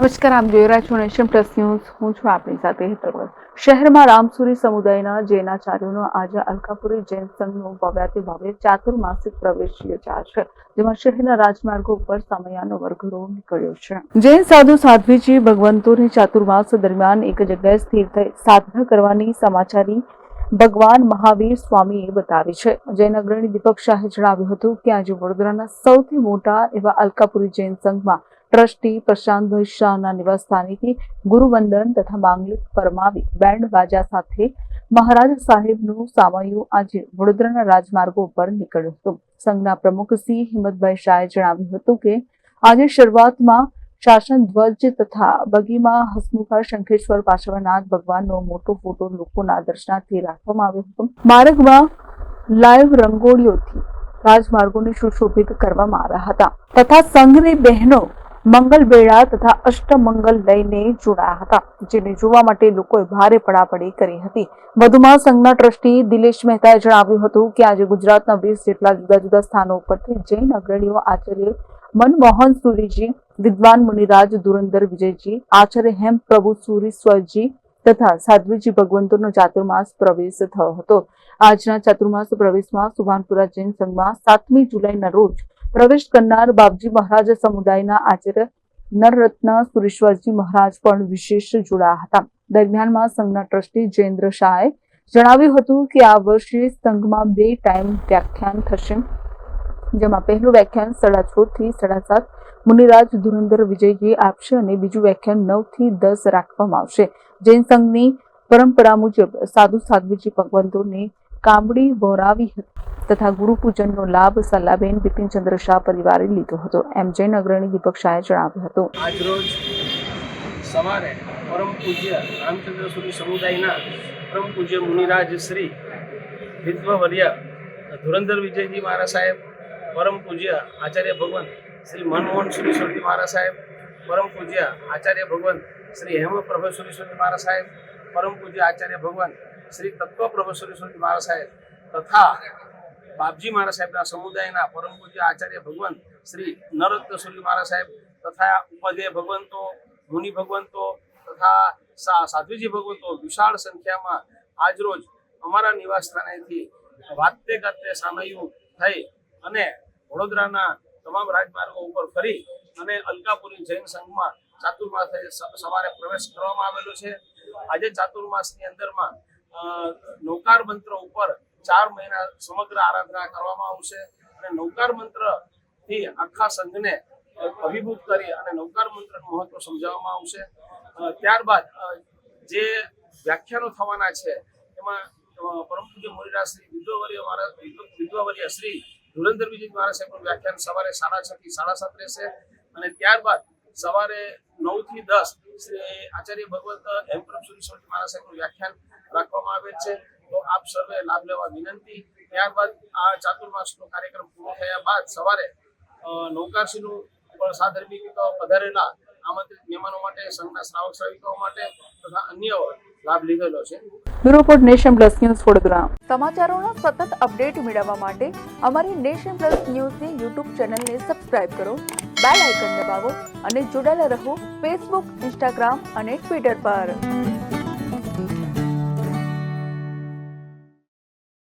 નમસ્કાર, આપ જોઈ રહ્યા છો નેશન પ્લસ ન્યૂઝ. હું છું આપની સાથે ભગત. શહેરમાં રામસુરી સમુદાયના જૈનાચાર્યોનો આજે અલકાપુરી જૈન સંઘનો ભવ્યાતિ ભવ્ય ચાતુર્માસિક પ્રવેશ યોજાયો છે, જેમાં શહેરના રાજમાર્ગો ઉપર સમયાનો વર્ગરો નીકળ્યો છે. જૈન સાધુ સાધ્વીજી ભગવંતોની ચાતુર્માસ દરમિયાન એક જગ્યાએ સ્થિર થઈ સાધના કરવાની સમાચારી ભગવાન મહાવીર સ્વામીએ બતાવી છે. જૈન અગ્રણી દીપક શાહે જણાવ્યું હતું કે આજે વડોદરાના સૌથી મોટા એવા અલકાપુરી જૈન સંઘમાં ટ્રસ્ટી પ્રશાંતભાઈ શાહના નિવાસ સ્થાનેથી ગુરુવંદન તથા માંગલિક ફરમાવી બેન્ડ બાજા સાથે મહારાજ સાહેબનું સામયું આજે વડોદરાના રાજમાર્ગો ઉપર નીકળ્યું હતું. સંઘના પ્રમુખ સી. હિંમતભાઈ શાહે જણાવ્યું હતું કે, આજે શરૂઆતમાં શાસન ધ્વજ તથા બગીમાં હસમુખા શંખેશ્વર પાર્શ્વનાથ ભગવાનનો મોટો ફોટો લોકોના દર્શનાર્થે રાખવામાં આવ્યો હતો. માર્ગમાં લાઈવ રંગોળીઓથી રાજમાર્ગોને સુશોભિત કરવામાં આવ્યા હતા. તથા સંઘની બહેનો મંગલ વેળા તથા અષ્ટમંગલ લઈને જોડાયા હતા, જેને જોવા માટે લોકોએ ભારે પડાપડી કરી હતી. વધુમાં સંઘના ટ્રસ્ટી દિલેશ મહેતાએ જણાવ્યું હતું કે આજે ગુજરાતના વીસ જેટલા જુદા જુદા સ્થાનો ઉપરથી જૈન અગ્રણીઓ આચાર્ય મનમોહન સુરીજી, વિદ્વાન મુનિરાજ ધુરંધર વિજયજી, આચાર્ય હેમ પ્રભુ સુરીશ્વરજી તથા સાધ્વીજી ભગવંતોનો ચાતુર્માસ પ્રવેશ થયો હતો. આજના ચાતુર્માસ પ્રવેશમાં સુભાનપુરા જૈન સંઘમાં સાતમી જુલાઈના રોજ પ્રવેશ કરનાર બાપજી મહારાજ સમુદાયના આચાર્ય નરરત્ન સુરેશ્વરજી મહારાજ પણ વિશેષ જોડાયા હતા. દરમિયાનમાં સંઘના ટ્રસ્ટી જયેન્દ્ર શાહે જણાવ્યું હતું કે આ વર્ષે સંઘમાં બે ટાઈમ વ્યાખ્યાન થશે, જેમાં પહેલું વ્યાખ્યાન સાડા છ થી સાડા સાત મુનિરાજ ધુરંધર વિજયજી આપશે અને બીજું વ્યાખ્યાન નવથી દસ રાખવામાં આવશે. જૈન સંઘની પરંપરા મુજબ સાધુ સાધ્વીજી ભગવંતોને કામડી વહોરાવી હતી. તથા ગુરુપૂજનનો લાભ સલાબેન બિપિનચંદ્ર શાહ પરિવારે લીધો હતો. એમ જૈન અગ્રણી દીપક શાહે જણાવ્યું હતું. આજરોજ સવારે પરમ પૂજ્ય રામચંદ્ર સુરી સમુદાયના પરમ પૂજ્ય મુનિરાજ શ્રી વિદ્વવર્ય ધુરંધર વિજયજી મહારાજ સાહેબ, પરમ પૂજ્ય આચાર્ય ભગવાન શ્રી મનમોહન સુરેશ્વરજી મહારાજ સાહેબ, પરમ પૂજ્ય આચાર્ય ભગવાન શ્રી હેમ પ્રભુ સુરતી મહારાજ સાહેબ, પરમ પૂજ્ય આચાર્ય ભગવાન શ્રી તત્વ પ્રભુ સુરતી મહારાજ સાહેબ તથા બાપજી મહારાજ સાહેબના સમુદાયના પરમ પૂજ્ય આચાર્ય ભગવાન શ્રી નરત્ન સુરી મહારાજ સાહેબ તથા ઉપાધ્યાય ભગવંતો, મુનિ ભગવંતો તથા સાધ્વીજી ભગવંતો વિશાળ સંખ્યામાં આજરોજ અમારા નિવાસ સ્થાનેથી વાતે ગાતે સામયું થઈ અને વડોદરાના તમામ રાજમાર્ગો ઉપર ફરી અને અલકાપુરી જૈન સંઘમાં ચાતુર્માસે સવારે પ્રવેશ કરવામાં આવેલો છે. આજે ચાતુર્માસની અંદરમાં નૌકાર મંત્ર ઉપર ચાર મહિના સમગ્ર આરાધના કરવામાં આવશે અને નૌકાર મંત્રથી આખા સંઘને અભિભૂત કરી અને નૌકાર મંત્રનું મહત્વ સમજાવવામાં આવશે. ત્યારબાદ જે વ્યાખ્યાનો થવાના છે, એમાં પરમ પૂજ્ય મોરીરા શ્રી વિદ્વવર્ય મહારાજ, વિદ્વ- શ્રી ધુરંધર વિજય મહારાજ સાહેબનું વ્યાખ્યાન સવારે સાડા છ થી સાડા સાત રહેશે. અને ત્યારબાદ સવારે નવથી દસ શ્રી આચાર્ય ભગવત હેમપ્રભ સ્વામી મહારાજ સાહેબનું વ્યાખ્યાન રાખવામાં આવે છે. તો આપ સર્વે લાભ લેવા વિનંતી. ત્યારબાદ આ ચાતુર્માસનો કાર્યક્રમ પૂરો થયા બાદ સવારે નૌકાશીનું પણ સાધર્મિક પધારેલા આમંત્રિત મહેમાનો માટે સંઘના શ્રાવક શ્રાવિકાઓ માટે તથા અન્ય લાભ લીધેલો છે. Bureau nation plus news Vadodara. સમાચારોના સતત અપડેટ મેળવવા માટે અમારી નેશન પ્લસ ન્યૂઝની યુટ્યુબ ચેનલને સબસ્ક્રાઇબ કરો બેલ આઇકન દબાવો અને જોડાયેલા રહો ફેસબુક ઇન્સ્ટાગ્રામ અને ટ્વિટર પર.